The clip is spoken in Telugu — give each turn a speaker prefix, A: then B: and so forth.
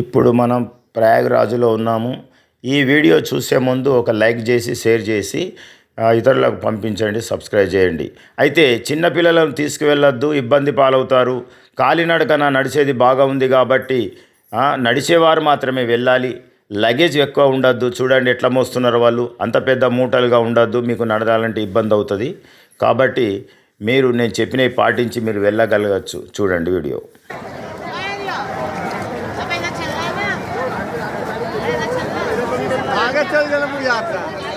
A: ఇప్పుడు మనం ప్రయాగరాజులో ఉన్నాము. ఈ వీడియో చూసే ముందు ఒక లైక్ చేసి షేర్ చేసి ఇతరులకు పంపించండి సబ్స్క్రైబ్ చేయండి. అయితే చిన్నపిల్లలను తీసుకువెళ్ళొద్దు ఇబ్బంది పాలవుతారు. కాలినడకన నడిచేది బాగా ఉంది కాబట్టి నడిచేవారు మాత్రమే వెళ్ళాలి. లగేజ్ ఎక్కువ ఉండద్దు. చూడండి ఎట్లా మోస్తున్నారు వాళ్ళు. అంత పెద్ద మూటలుగా ఉండద్దు. మీకు నడదాలంటే ఇబ్బంది అవుతుంది. కాబట్టి మీరు నేను చెప్పినవి పాటించి మీరు వెళ్ళగలగచ్చు. చూడండి వీడియో.
B: चल गेलं पूजा आता.